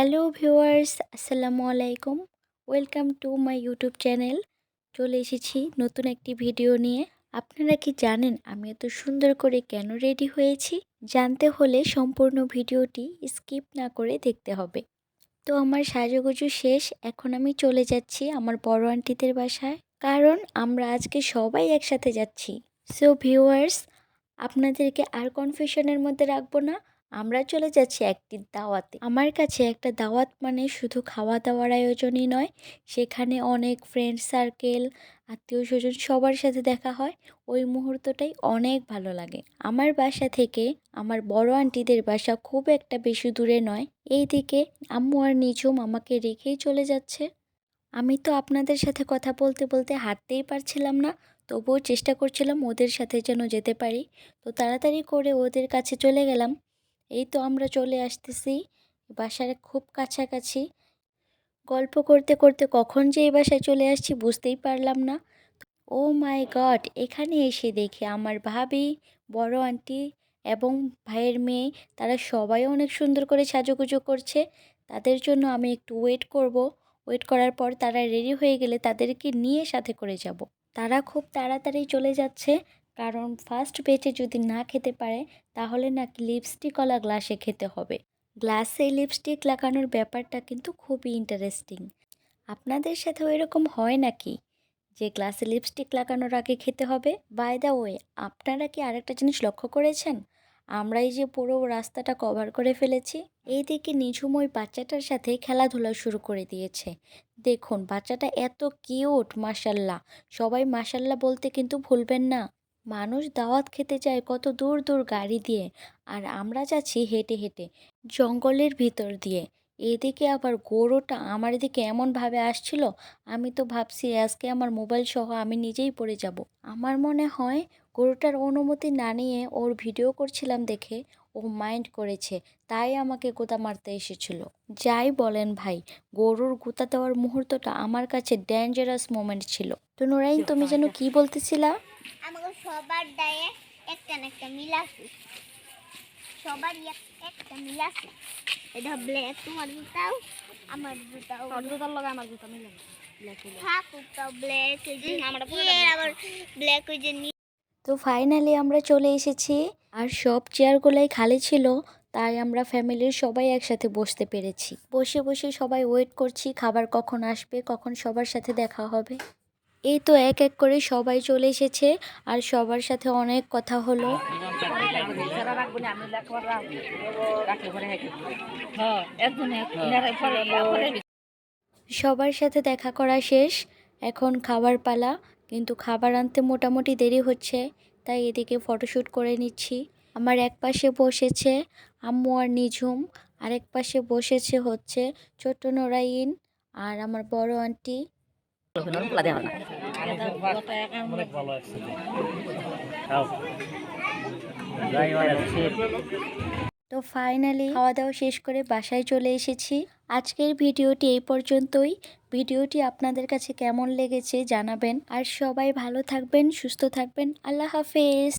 Hello viewers আসসালামু আলাইকুম welcome to my YouTube channel চলে এসেছি নতুন একটি ভিডিও নিয়ে। আপনারা কি জানেন আমি এত সুন্দর করে কেন রেডি হয়েছি? জানতে হলে সম্পূর্ণ ভিডিওটি স্কিপ না করে দেখতে হবে। তো আমার সাজুগুজু শেষ। এখন আমি চলে যাচ্ছি আমার বড় আন্টিদের বাসায়। কারণ আমরা আজকে সবাই একসাথে যাচ্ছি। সো ভিউয়ার্স আপনাদেরকে আর কনফিউশনের মধ্যে রাখব না। আমরা চলে যাচ্ছি একটি দাওয়াতে। আমার কাছে একটা দাওয়াত মানে শুধু খাওয়া দাওয়ার আয়োজনই নয়, সেখানে অনেক ফ্রেন্ড সার্কেল আত্মীয় স্বজন সবার সাথে দেখা হয়। ওই মুহূর্তটাই অনেক ভালো লাগে। আমার বাসা থেকে আমার বড় আন্টিদের বাসা খুব একটা বেশি দূরে নয়। এই দিকে আম্মু আর নিঝুম আমাকে রেখেই চলে যাচ্ছে। আমি তো আপনাদের সাথে কথা বলতে বলতে হাঁটতেই পারছিলাম না, তবুও চেষ্টা করছিলাম ওদের সাথে যেন যেতে পারি। তো তাড়াতাড়ি করে ওদের কাছে চলে গেলাম। এই তো আমরা চলে আসতেছি, বাসার খুব কাছাকাছি। গল্প করতে করতে কখন যে এই বাসায় চলে আসছি বুঝতেই পারলাম না। ও মাই গড, এখানে এসে দেখে আমার ভাবি, বড় আন্টি এবং ভাইয়ের মেয়ে, তারা সবাই অনেক সুন্দর করে সাজুগুজু করছে। তাদের জন্য আমি একটু ওয়েট করব। ওয়েট করার পর তারা রেডি হয়ে গেলে তাদেরকে নিয়ে সাথে করে যাব। তারা খুব তাড়াতাড়ি চলে যাচ্ছে। কারণ ফার্স্ট বেচে যদি না খেতে পারে, তাহলে নাকি লিপস্টিকওয়ালা গ্লাসে খেতে হবে। গ্লাসে লিপস্টিক লাগানোর ব্যাপারটা কিন্তু খুবই ইন্টারেস্টিং আপনাদের সাথেও এরকম হয় নাকি? যে গ্লাসে লিপস্টিক লাগানোর আগে খেতে হবে? বাই দ্য ওয়ে আপনারা কি আরেকটা জিনিস লক্ষ্য করেছেন? আমরা এই যে পুরো রাস্তাটা কভার করে ফেলেছি, এইদিকে নিঝুম ওই বাচ্চাটার সাথে খেলাধুলা শুরু করে দিয়েছে। দেখুন, বাচ্চাটা এত কিউট মাসাল্লাহ সবাই মাসাল্লাহ বলতে কিন্তু ভুলবেন না। মানুষ দাওয়াত খেতে যায় কত দূর দূর গাড়ি দিয়ে আর আমরা যাচ্ছি হেঁটে হেঁটে জঙ্গলের ভিতর দিয়ে। এদিকে আবার গরুটা আমার দিকে এমনভাবে আসছিল, আমি তো ভাবছি আজকে আমার মোবাইল সহ আমি নিজেই পড়ে যাব। আমার মনে হয় গরুটার অনুমতি না নিয়ে ওর ভিডিও করছিলাম দেখে ও মাইন্ড করেছে, তাই আমাকে গোতা মারতে এসেছিল। যাই বলেন ভাই, গরুর গোতা দেওয়ার মুহূর্তটা আমার কাছে ডেঞ্জারাস মোমেন্ট ছিল। তো নোরাইন, তুমি যেন কি বলতেছিলা? সবার দায়ে একটা না একটা মিল আছে। সবারই একটা মিল আছে। এটা ব্ল্যাক তোমার জুতাও আমার জুতাও। জুতার লগে আমার জুতা মিলে ব্ল্যাক। আবার ব্ল্যাক ওই যে তো ফাইনালি আমরা চলে এসেছি। আর সব চেয়ারগুলোই খালি ছিল তাই আমরা ফ্যামিলির সবাই একসাথে বসতে পেরেছি। বসে বসে সবাই ওয়েট করছি খাবার কখন আসবে কখন সবার সাথে দেখা হবে। এই তো এক এক করে সবাই চলে এসেছে আর সবার সাথে অনেক কথা হলো। সবার সাথে দেখা করা শেষ, এখন খাবার পালা, কিন্তু খাবার আনতে মোটামুটি দেরি হচ্ছে, তাই এদিকে ফটোশ্যুট করে নিচ্ছি। আমার এক পাশে বসেছে আম্মু আর নিঝুম, আরেক পাশে বসেছে হচ্ছে ছোট্ট নোরাইন আর আমার বড় আন্টি তো ফাইনালি খাওয়া দাওয়া শেষ করে বাসায় চলে এসেছি। আজকের ভিডিওটি এই পর্যন্তই। ভিডিওটি আপনাদের কাছে কেমন লেগেছে জানাবেন। আর সবাই ভালো থাকবেন, সুস্থ থাকবেন। আল্লাহ হাফেজ।